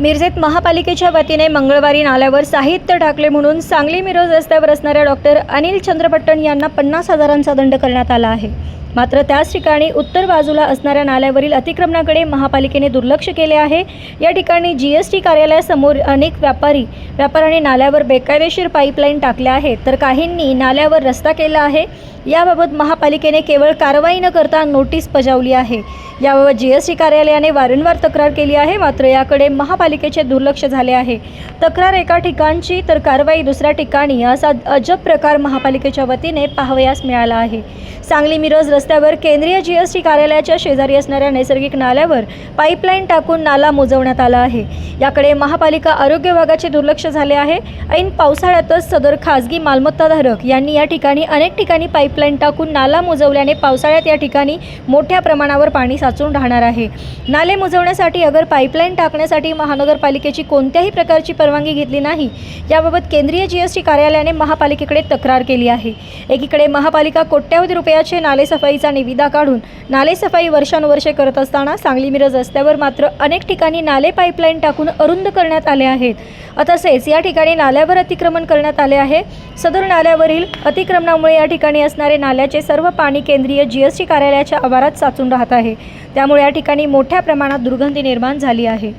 मिरजेत महापालिकेच्या वतीने मंगळवारी नाल्यावर साहित्य टाकले म्हणून सांगली मिरज रस्त्यावर असणाऱ्या डॉक्टर अनिल चंद्रपट्टण यांना पन्नास हजारांचा दंड करण्यात आला आहे. मात्र त्याच ठिकाणी उत्तर बाजूला असणाऱ्या नाल्यावरील अतिक्रमणाकडे महापालिकेने दुर्लक्ष केले आहे. या ठिकाणी जी एस टी कार्यालयासमोर अनेक व्यापारी व्यापाऱ्यांनी नाल्यावर बेकायदेशीर पाईपलाईन टाकल्या आहेत. तर काहींनी नाल्यावर रस्ता केला आहे. याबाबत महापालिकेने केवळ कारवाई न करता नोटीस बजावली आहे. याबाबत जी एस टी कार्यालयाने वारंवार तक्रार केली आहे. मात्र याकडे महापालिकेचे दुर्लक्ष झाले आहे. तक्रार एका ठिकाणची तर कारवाई दुसऱ्या ठिकाणी असा अजब प्रकार महापालिकेच्या वतीने पाहावयास मिळाला आहे. सांगली मिरज रस्त्यावर केंद्रीय जी एस टी कार्यालयाच्या शेजारी असणाऱ्या नैसर्गिक नाल्यावर पाईपलाईन टाकून नाला मोजवण्यात आला आहे. याकडे महापालिका आरोग्य विभागाचे दुर्लक्ष झाले आहे. ऐन पावसाळ्यातच सदर खाजगी मालमत्ताधारक यांनी या ठिकाणी अनेक ठिकाणी पाईपलाईन टाकून नाला मोजवल्याने पावसाळ्यात या ठिकाणी मोठ्या प्रमाणावर पाणी साचून राहणार आहे. नाले मुजवण्यासाठी अगर पाईपलाईन टाकण्यासाठी महानगरपालिकेची कोणत्याही प्रकारची परवानगी घेतली नाही याबाबत केंद्रीय जी एस टी कार्यालयाने महापालिकेकडे तक्रार केली आहे. एकीकडे महापालिका कोट्यावधी रुपयाचे नालेसफाईचा निविदा काढून नालेसफाई वर्षानुवर्षे करत असताना सांगली मिरज रस्त्यावर मात्र अनेक ठिकाणी नाले पाईपलाईन टाकून अरुंद करण्यात आले आहेत. तसेच या ठिकाणी नाल्यावर अतिक्रमण करण्यात आले आहे. सदर नाल्यावरील अतिक्रमणामुळे या ठिकाणी असणारे नाल्याचे सर्व पाणी केंद्रीय जी एस टी कार्यालयाच्या आवारात साचून राहत आहे. त्यामुळे या ठिकाणी मोठ्या प्रमाणात दुर्गंधी निर्माण झाली आहे.